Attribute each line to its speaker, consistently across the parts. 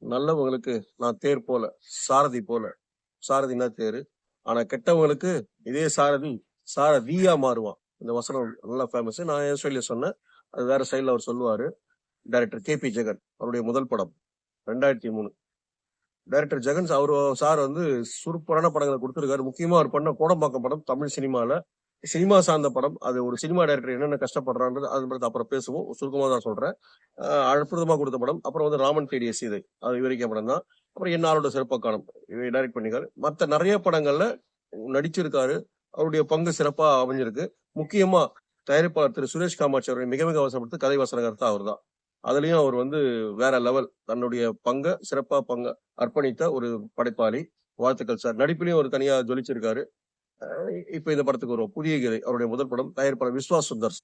Speaker 1: நல்லவங்களுக்கு நான் தேர் போல சாரதி போல. சாரதினா தேர். ஆனா கெட்டவங்களுக்கு இதே சாரதி சாரதியா மாறுவான். இந்த வசனம் நல்லா ஃபேமஸ் நான் என் சொல்லி சொன்னேன்? அது வேற சைடில் அவர் சொல்லுவாரு. டைரக்டர் கே பி ஜெகன் அவருடைய முதல் படம் ரெண்டாயிரத்தி மூணு. டைரக்டர் ஜெகன் அவர் சார் வந்து சூப்பரான படங்களை கொடுத்துருக்காரு. முக்கியமா அவர் பண்ண கோடம்பாக்கம் படம் தமிழ் சினிமாவில் சினிமா சார்ந்த படம் அது ஒரு சினிமா டைரக்டர் என்னென்ன கஷ்டப்படுறான்றது அது பத்தி அப்புறம் பேசுவோம். சுருக்கமாக தான் சொல்றேன். அற்புதமாக கொடுத்த படம். அப்புறம் வந்து ராமன் தேடிய சீதை அது விவரிக்க படம் தான் அப்புறம் என்னாரோட சிறப்பக்காலம் இவை டைரக்ட் பண்ணிக்காரு. மற்ற நிறைய படங்கள்ல நடிச்சிருக்காரு. அவருடைய பங்கு சிறப்பா அமைஞ்சிருக்கு. முக்கியமா தயாரிப்பாளர் திரு சுரேஷ் காமாட்சி அவரை மிக மிக அவசரப்படுத்து கதை வசனகர்த்தா அவர் தான் அதுலயும் அவர் வந்து வேற லெவல் தன்னுடைய பங்கை சிறப்பா பங்க அர்ப்பணித்த ஒரு படைப்பாளி. வாழ்த்துக்கள் சார். நடிப்பிலையும் ஒரு தனியா ஜொலிச்சிருக்காரு. இப்ப இந்த படத்துக்கு வரும் புதிய கதை அவருடைய முதல் படம் தயாரிப்பாளர் விஸ்வாஸ் சுந்தர்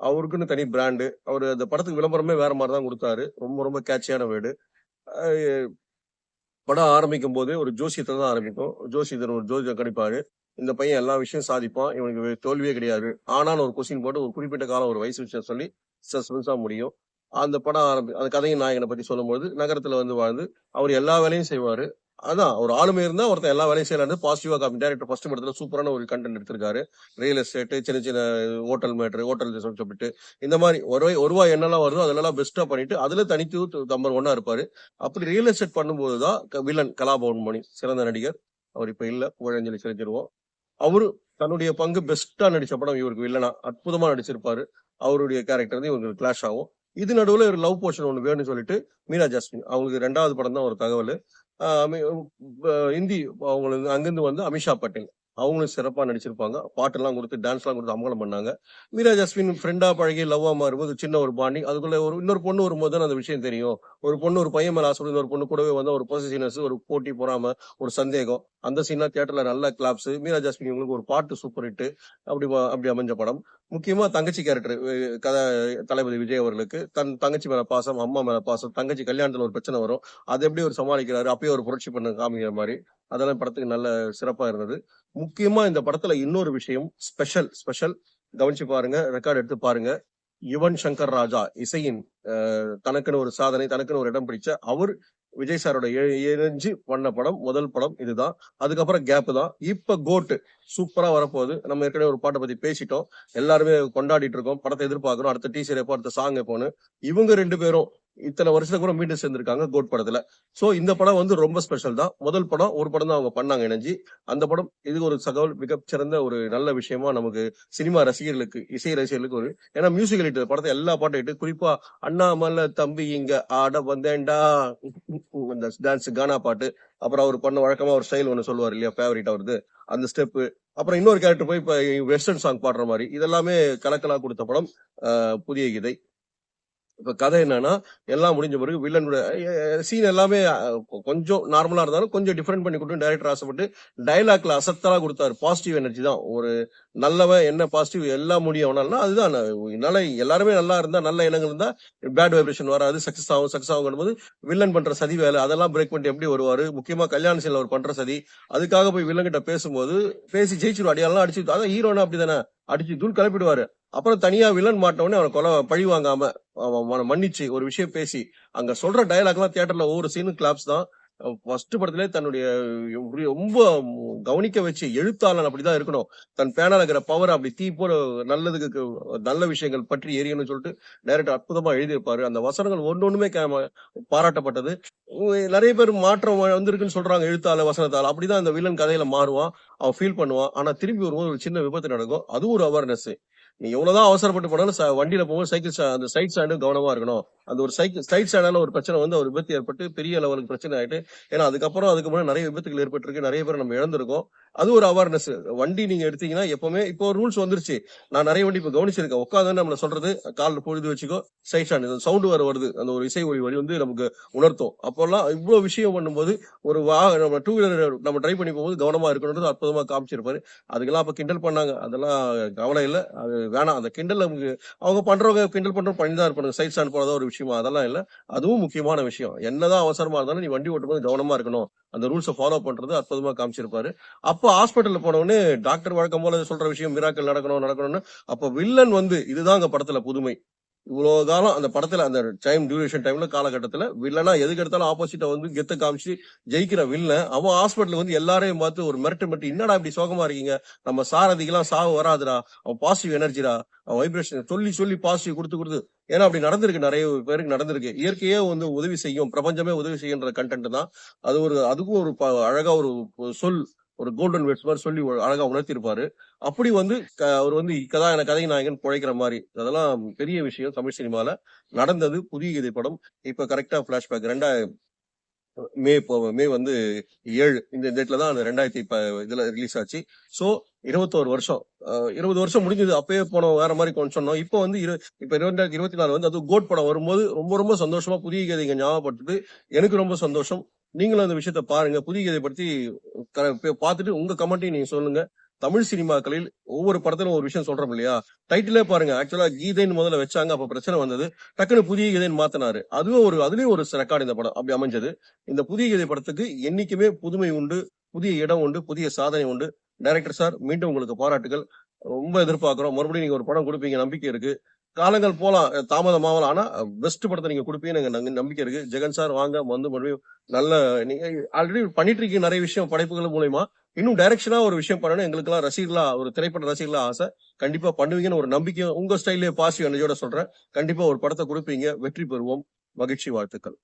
Speaker 1: அவருக்குன்னு தனி பிராண்டு. அவர் அந்த படத்துக்கு விளம்பரமே வேற மாதிரி தான் கொடுத்தாரு. ரொம்ப ரொம்ப கேட்சியான வேர்டு. படம் ஆரம்பிக்கும் போது ஒரு ஜோசியத்தை தான் ஆரம்பிக்கும். ஜோசியத்தர் ஒரு ஜோசியம் கணிப்பாரு. இந்த பையன் எல்லா விஷயம் சாதிப்பான். இவனுக்கு தோல்வியே கிடையாது. ஆனால் ஒரு கொஸ்டின் போட்டு ஒரு குறிப்பிட்ட காலம் ஒரு வயசு விஷயம் சொல்லி சஸ்பென்ஸா முடியும். அந்த படம் ஆரம்பி அந்த கதையின் நாயகனை பத்தி சொல்லும்போது நகரத்துல வந்து வாழ்ந்து அவர் எல்லா வேலையும் செய்வாரு. அதான் ஒரு ஆளுமை இருந்தா ஒருத்தன் எல்லா வேலையும் செய்யலாம் பாசிட்டிவா காமி டேரக்டர் ஃபர்ஸ்ட் படத்தில் சூப்பரான ஒரு கண்டென்ட் எடுத்திருக்காரு. ரியல் எஸ்டேட் சின்ன சின்ன ஹோட்டல் மேட்ரு ஹோட்டல் சொல்லிட்டு. இந்த மாதிரி ஒரு ஒருவாய் என்னெல்லாம் வருதோ அதெல்லாம் பெஸ்டா பண்ணிட்டு அதுல தனித்து நம்பர் ஒன்னா இருப்பாரு. அப்படி ரியல் எஸ்டேட் பண்ணும்போது தான் வில்லன் கலாபவன் மணி சிறந்த நடிகர். அவர் இப்ப இல்ல புகழஞ்சலி செலுத்திடுவோம். அவரு தன்னுடைய பங்கு பெஸ்டா நடிச்ச படம் இவருக்கு வில்லனா அற்புதமா நடிச்சிருப்பாரு. அவருடைய கேரக்டர் வந்து இவங்களுக்கு கிளாஷ் ஆகும். இது நடுவில் ஒரு லவ் போர்ஷன் ஒன்று வேணும்னு சொல்லிட்டு மீனா ஜாஸ்மின் அவங்களுக்கு ரெண்டாவது படம் தான் ஒரு தகவல். இந்தி அவங்களுக்கு அங்கிருந்து வந்து அமிஷா பட்டேல். அவங்களும் சிறப்பாக நடிச்சிருப்பாங்க. பாட்டெல்லாம் கொடுத்து டான்ஸ்லாம் கொடுத்து அமங்கலம் பண்ணாங்க. மீரா ஜஸ்மின் ஃப்ரெண்டாக பழகி லவ்வாக மாறும்போது சின்ன ஒரு பாண்டி அதுக்குள்ளே ஒரு இன்னொரு பொண்ணு வரும்போது தான் அந்த விஷயம் தெரியும். ஒரு பொண்ணு ஒரு பையன் மேலே ஆசை ஒரு பொண்ணு கூடவே வந்து ஒரு பொசிஷனஸ் ஒரு போட்டி பொறாம ஒரு சந்தேகம். அந்த சீன்லாம் தியேட்டர்ல நல்ல கிளாப்ஸ் மீரா ஜாஸ்மின் இவங்களுக்கு ஒரு பாட்டு சூப்பர் ஹிட் அப்படி அப்படி அமைஞ்ச படம். முக்கியமா தங்கச்சி கேரக்டர் கதை தளபதி விஜய் அவர்களுக்கு தன் தங்கச்சி மேல பாசம் அம்மா மேல பாசம் தங்கச்சி கல்யாணத்துல ஒரு பிரச்சனை வரும். அது எப்படி ஒரு சமாளிக்கிறாரு? அப்பயே ஒரு புரட்சி பண்ண காமிக்கிற மாதிரி. அதெல்லாம் படத்துக்கு நல்ல சிறப்பா இருந்தது. முக்கியமா இந்த படத்துல இன்னொரு விஷயம் ஸ்பெஷல் ஸ்பெஷல் கவனிச்சு பாருங்க ரெக்கார்ட் எடுத்து பாருங்க. யுவன் சங்கர் ராஜா இசையின் தனக்குன்னு ஒரு சாதனை தனக்குன்னு ஒரு இடம் பிடிச்ச அவர் விஜய் சாரோட இணைஞ்சு பண்ண படம் முதல் படம் இதுதான். அதுக்கப்புறம் கேப் தான். இப்ப கோட்டு சூப்பரா வரப்போகுது. நம்ம ஏற்கனவே ஒரு பாட்டை பத்தி பேசிட்டோம். எல்லாருமே கொண்டாடிட்டு இருக்கோம். படத்தை எதிர்பார்க்கிறோம் அடுத்த டீசர் எப்போ அடுத்த சாங் எப்போன்னு இவங்க ரெண்டு பேரும் இத்தனை வருஷத்துக்கு கூட மீண்டும் சேர்ந்திருக்காங்க கோட் படத்துல. சோ இந்த படம் வந்து ரொம்ப ஸ்பெஷல் தான். முதல் படம் ஒரு படம் தான் அவங்க பண்ணாங்க இணைஞ்சி அந்த படம் இது ஒரு தகவல் மிகச்சிறந்த ஒரு நல்ல விஷயமா நமக்கு சினிமா ரசிகர்களுக்கு இசை ரசிகர்களுக்கு ஒரு ஏன்னா மியூசிக்கல் ஹிட் படத்தை எல்லா பாட்டும் ஹிட் குறிப்பா அண்ணாமலை தம்பி இங்க ஆட வந்தேன்டா. அந்த டான்ஸ் கானா பாட்டு அப்புறம் அவர் பண்ண வழக்கமா ஒரு ஸ்டைல் ஒன்று சொல்லுவார் இல்லையா ஃபேவரட் அவரது அந்த ஸ்டெப்பு அப்புறம் இன்னொரு கேரக்டர் போய் இப்ப வெஸ்டர்ன் சாங் பாடுற மாதிரி இதெல்லாமே கலக்கலா கொடுத்த படம் புதிய கீதை. இப்ப கதை என்னன்னா எல்லாம் முடிஞ்ச பிறகு வில்லனோட சீன் எல்லாமே கொஞ்சம் நார்மலா இருந்தாலும் கொஞ்சம் டிஃபரெண்ட் பண்ணி கொடுத்து டைரக்டர் ஆசைப்பட்டு டைலாக்ல அசத்தலா கொடுத்தாரு. பாசிட்டிவ் எனர்ஜி தான். ஒரு நல்லவன் என்ன பாசிட்டிவ் எல்லாம் முடியும் அதுதான். நான் என்னால எல்லாருமே நல்லா இருந்தா நல்ல இனங்கள் இருந்தா பேட் வைப்ரேஷன் வராது சக்சஸ் ஆகும் சக்சஸ் ஆகும் போது வில்லன் பண்ற சதி வேலை அதெல்லாம் பிரேக் பண்ணிட்டு எப்படி வருவாரு? முக்கியமா கல்யாண சீன்ல அவர் பண்ற சதி அதுக்காக போய் வில்லன் கிட்ட பேசும்போது பேசி ஜெயிச்சிருவாடி எல்லாம் அடிச்சு அதான் ஹீரோனா அப்படிதானே? அடிச்சு தூள் கிளப்பிடுவாரு. அப்புறம் தனியா வில்லன் மாட்டவனே அவனை கொலை பழி வாங்காம அவன் அவனை மன்னிச்சு ஒரு விஷயம் பேசி அங்க சொல்ற டயலாக் எல்லாம் தியேட்டர்ல ஒவ்வொரு சீனும் கிளாப்ஸ் தான். ஃபர்ஸ்ட் படத்திலே தன்னுடைய ரொம்ப கவனிக்க வச்சு எழுத்தாளன் அப்படிதான் இருக்கணும். தன் பேனால இருக்கிற பவர் அப்படி தீ போல நல்லதுக்கு நல்ல விஷயங்கள் பற்றி எரியணும்னு சொல்லிட்டு டைரக்டர் அற்புதமா எழுதியிருப்பாரு. அந்த வசனங்கள் ஒன்னொண்ணுமே கே- பாராட்டப்பட்டது. நிறைய பேர் மாற்றம் வந்திருக்குன்னு சொல்றாங்க எழுத்தாள வசனத்தால் அப்படிதான் அந்த வில்லன் கதையில மாறுவான் அவன் ஃபீல் பண்ணுவான். ஆனா திரும்பி வரும்போது ஒரு சின்ன விபத்து நடக்கும். அது ஒரு அவேர்னஸ் நீ எவ்வளவுதான் அவசரப்பட்டு போனாலும் வண்டியில போகும்போது சைக்கிள் அந்த சைட் ஸ்டாண்டு கவனமா இருக்கணும். அந்த ஒரு சைக்கிள் சைட் ஸ்டாண்டால ஒரு பிரச்சனை வந்து ஒரு விபத்து ஏற்பட்டு பெரிய லெவலுக்கு பிரச்சனை ஆயிட்டு ஏன்னா அதுக்கப்புறம் அதுக்கு முன்னாடி நிறைய விபத்துகள் ஏற்பட்டிருக்கு நிறைய பேர் நம்ம இழந்திருக்கோம். அது ஒரு அவேர்னஸ் வண்டி நீங்க எடுத்தீங்கன்னா எப்பவுமே இப்போ ரூல்ஸ் வந்துருச்சு. நான் நிறைய வண்டி இப்ப கவனிச்சிருக்கேன். உட்காந்து நம்மள சொல்றது காலில் பொழுது வச்சுக்கோ சைட் ஸ்டாண்ட் சவுண்டு வர வருது. அந்த ஒரு இசை ஒளி வழி வந்து நமக்கு உணர்த்தும். அப்போல்லாம் இவ்வளவு விஷயம் பண்ணும்போது ஒரு வா நம்ம டூ வீலர் நம்ம ட்ரை பண்ணி போகும்போது கவனமா இருக்கணுன்றது அற்புதமா காமிச்சிருப்பாரு. அதுக்கெல்லாம் அப்ப கிண்டல் பண்ணாங்க. அதெல்லாம் கவனம் இல்லை. அது வேணாம். அந்த கிண்டல் நமக்கு அவங்க பண்றவங்க கிண்டல் பண்றவங்க பண்ணி தான் இருப்பாங்க சைட் ஸ்டாண்ட் போறதா ஒரு விஷயமா அதெல்லாம் இல்ல. அதுவும் முக்கியமான விஷயம். என்னதான் அவசரமா இருந்தாலும் நீ வண்டி ஓட்டும்போது கவனமா இருக்கணும். அந்த ரூல்ஸை ஃபாலோ பண்றது அற்புதமா காமிச்சிருப்பாரு. அப்போ ஹாஸ்பிட்டல் போன உடனே டாக்டர் வழக்கம் போல சொல்ற விஷயம் மிராக்கள் நடக்கணும் நடக்கணும்னு அப்ப வில்லன் வந்து இதுதான் அங்க படத்துல புதுமை. இவ்வளவு காலம் அந்த படத்துல அந்த டைம் டியூரேஷன் டைம்ல காலகட்டத்துல வில்லனா எதுக்கு எடுத்தாலும் ஆப்போசிட்டா வந்து கெத்த காமிச்சு ஜெயிக்கிற வில்லன் அவன் ஹாஸ்பிட்டல் வந்து எல்லாரையும் பார்த்து ஒரு மிரட்டு மிரட்டு என்னடா இப்படி சோகமா இருக்கீங்க? நம்ம சாரதிக்கெல்லாம் சாவு வராதுடா. அவன் பாசிட்டிவ் எனர்ஜிடா அவன் வைப்ரேஷன் சொல்லி சொல்லி பாசிட்டிவ் கொடுத்து கொடுத்து. ஏன்னா அப்படி நடந்திருக்கு. நிறைய பேருக்கு நடந்திருக்கு. இயற்கையே வந்து உதவி செய்யும் பிரபஞ்சமே உதவி செய்யுன்ற கண்டென்ட் தான். அது ஒரு அதுக்கும் ஒரு ப- அழகா ஒரு சொல். ஒரு கோல்டன் வேர்ட்ஸ் மாதிரி சொல்லி அழகா உணர்த்திருப்பாரு அப்படி வந்து க- அவர் வந்து கதா என கதை நாயகன் பிழைக்கிற மாதிரி அதெல்லாம் பெரிய விஷயம் தமிழ் சினிமால நடந்தது. புதிய கதை படம் இப்ப கரெக்டா பிளாஷ்பேக் ரெண்டாயிரம் மே போ- மே வந்து ஏழு இந்த டேட்ல தான் அந்த ரெண்டாயிரத்தி இப்ப இதுல ரிலீஸ் ஆச்சு. சோ இருபத்தோரு வருஷம். இருபது வருஷம் முடிஞ்சது. அப்பயே போனோம் வேற மாதிரி கொண்டு சொன்னோம். இப்போ வந்து இரு இப்ப ரெண்டாயிரத்தி இருபத்தி நாலு வந்து அது கோட் படம் வரும்போது ரொம்ப ரொம்ப சந்தோஷமா புதிய கதைங்க ஞாபகப்படுத்துது. எனக்கு ரொம்ப சந்தோஷம். நீங்களும் அந்த விஷயத்த பாருங்க. புதிய கதை பற்றி க- பார்த்துட்டு உங்க கமெண்ட்டையும் நீங்க சொல்லுங்க. தமிழ் சினிமாக்களில் ஒவ்வொரு படத்திலும் ஒரு விஷயம் சொல்றோம் இல்லையா? டைட்டிலே பாருங்க. ஆக்சுவலா கீதைன்னு முதல்ல வச்சாங்க. அப்ப பிரச்சனை வந்தது. டக்குனு புதிய கீதைன்னு மாத்தினாரு. அதுவும் ஒரு அதுலயும் ஒரு ரெக்கார்டு இந்த படம் அப்படி அமைஞ்சது. இந்த புதிய கீதை படத்துக்கு என்னைக்குமே புதுமை உண்டு புதிய இடம் உண்டு புதிய சாதனை உண்டு. டைரக்டர் சார் மீண்டும் உங்களுக்கு பாராட்டுகள். ரொம்ப எதிர்பார்க்கிறோம். மறுபடியும் நீங்க ஒரு படம் கொடுப்பீங்க. நம்பிக்கை இருக்கு. காலங்கள் போலாம். தாமதமாகலாம். ஆனா பெஸ்ட் படத்தை நீங்க கொடுப்பீங்கன்னு எனக்கு நங்க- நம்பிக்கை இருக்கு. ஜெகன் சார் வாங்க வந்து மறுபடியும் நல்ல நீங்கள் ஆல்ரெடி பண்ணிட்டு இருக்கீங்க நிறைய விஷயம் படைப்புகள் மூலயமா. இன்னும் டைரக்ஷனாக ஒரு விஷயம் பண்ணணும். எங்களுக்கெல்லாம் ரசிகர்களாக ரசிகர்களா ஒரு திரைப்பட ரசிகர்களா ஆசை. கண்டிப்பா பண்ணுவீங்கன்னு ஒரு நம்பிக்கை. உங்க ஸ்டைலே பாசிட்டிவ் எனர்ஜியோட சொல்றேன். கண்டிப்பா ஒரு படத்தை கொடுப்பீங்க. வெற்றி பெறுவோம். மகிழ்ச்சி வாழ்த்துக்கள்.